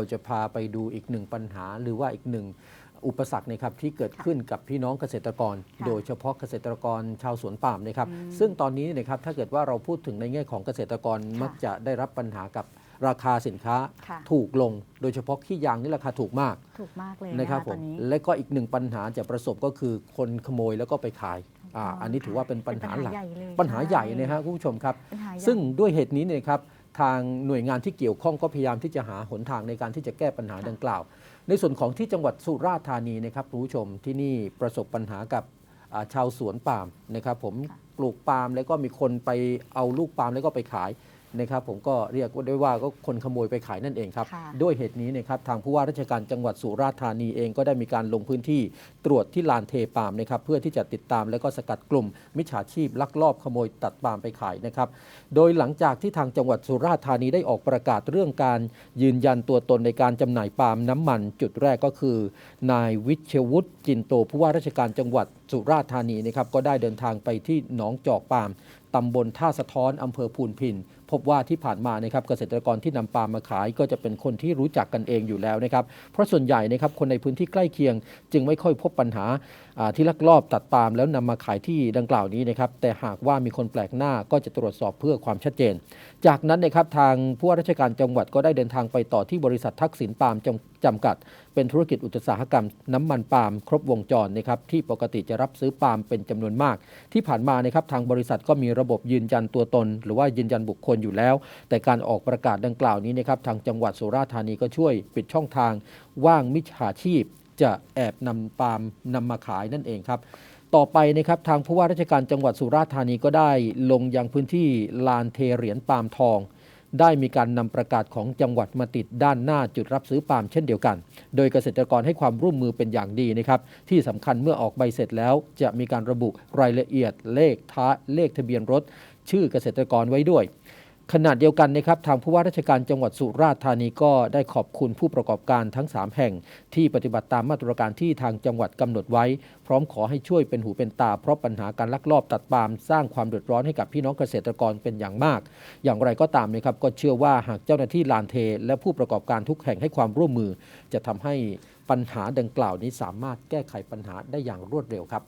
เราจะพาไปดูอีกหนึ่งปัญหา หรือว่าอีกหนึ่งอุปสรรคนะครับที่เกิดขึ้นกับพี่น้องเกษตรกรค่ะโดยเฉพาะเกษตรกรชาวสวนปาล์มนะครับ ซึ่งตอนนี้นะครับถ้าเกิดว่าเราพูดถึงในแง่ของเกษตรกรมักจะได้รับปัญหากับราคาสินค้าค่ะถูกลง โดยเฉพาะขี้ยางนี่ราคาถูกมาก ถูกมากเลยนะนะครัคะบผตอมนนี้และก็อีกหนึ่งปัญหาจะประสบก็คือคนขโมยแล้วก็ไปขายอ่าอ๋ออัอันนี้ถือว่าเป็นปัญหาหลักใญ่เลยปัญหาใหญ่ช่นะฮะคุณผู้ชมครับปัญหาใหญ่ซึ่งด้วยเหตุนี้เนี่ยครับ ทางหน่วยงานที่เกี่ยวข้องก็พยายามที่จะหาหนทางในการที่จะแก้ปัญหาดังกล่าว ในส่วนของที่จังหวัดสุราษฎร์ธานีนะครับผู้ชมที่นี่ประสบปัญหากับชาวสวนปาล์มนะครับผมปลูกปาล์มแล้วก็มีคนไปเอาลูกปาล์มแล้วก็ไปขาย นะครับผมก็เรียกได้ว่าก็คนขโมยไปขายนั่นเองครับ ค่ะด้วยเหตุนี้นะครับทางผู้ว่าราชการจังหวัดสุราษฎร์ธานีเองก็ได้มีการลงพื้นที่ตรวจที่ลานเทปาล์มนะครับเพื่อที่จะติดตามและก็สกัดกลุ่ม มิจฉาชีพลักลอบขโมยตัดปาล์มไปขายนะครับ โดยหลังจากที่ทางจังหวัดสุราษฎร์ธานีได้ออกประกาศเรื่องการยืนยันตัวตนในการจำหน่ายปาล์มน้ำมัน จุดแรกก็คือ นายวิชวุฒิจินโตผู้ว่าราชการจังหวัดสุราษฎร์ธานีนะครับก็ได้เดินทางไปที่หนองจอกปาล์ม ตำบลท่าสะท้อนอำเภอพูนพิน พบว่าที่ผ่านมานะครับเกษตรกรที่นำปาล์มมาขายก็จะเป็นคนที่รู้จักกันเองอยู่แล้วนะครับ เพราะส่วนใหญ่นะครับคนในพื้นที่ใกล้เคียง จึงไม่ค่อยพบปัญหาอ่าที่ลักลอบตัดปาล์มแล้วนำมาขายที่ดังกล่าวนี้นะครับแต่หากว่ามีคนแปลกหน้าก็จะตรวจสอบเพื่อความชัดเจน จากนั้นนะครับทางผู้ว่าราชการจังหวัดก็ได้เดินทางไปต่อที่บริษัททักษิณปาล์มจำกัด เป็นธุรกิจอุตสาหกรรมน้ำมันปาล์มครบวงจรนะครับที่ปกติจะรับซื้อปาล์มเป็นจำนวนมาก ที่ผ่านมานะครับทางบริษัทก็มีระบบยืนยันตัวตน หรือว่ายืนยันบุคคลอยู่แล้ว แต่การออกประกาศดังกล่าวนี้นะครับทางจังหวัดสุราษฎร์ธานีก็ช่วยปิดช่องทาง ว่างมิจฉาชีพ จะแอบนำปาล์มนำมาขายนั่นเองครับต่อไปนะครับทางผู้ว่าราชการจังหวัดสุราษฎร์ธานีก็ได้ลงยังพื้นที่ลานเทเหรียญปาล์มทอง ได้มีการนำประกาศของจังหวัดมาติดด้านหน้าจุดรับซื้อปาล์มเช่นเดียวกัน โดยเกษตรกรให้ความร่วมมือเป็นอย่างดีนะครับที่สำคัญเมื่อออกใบเสร็จแล้ว จะมีการระบุรายละเอียดเลขท้ายเลขทะเบียนรถ ชื่อเกษตรกรไว้ด้วย ขณะเดียวกันนะครับทางผู้ว่าราชการจังหวัดสุราษฎร์ธานีก็ได้ขอบคุณผู้ประกอบการทั้ง 3 แห่ง ที่ปฏิบัติตามมาตรการที่ทางจังหวัดกำหนดไว้ พร้อมขอให้ช่วยเป็นหูเป็นตา เพราะปัญหาการลักลอบตัดปาล์มสร้างความเดือดร้อนให้กับพี่น้องเกษตรกรเป็นอย่างมาก อย่างไรก็ตามนะครับก็เชื่อว่าหากเจ้าหน้าที่ลานเท และผู้ประกอบการทุกแห่งให้ความร่วมมือ จะทำให้ปัญหาดังกล่าวนี้สามารถแก้ไขปัญหาได้อย่างรวดเร็วครับ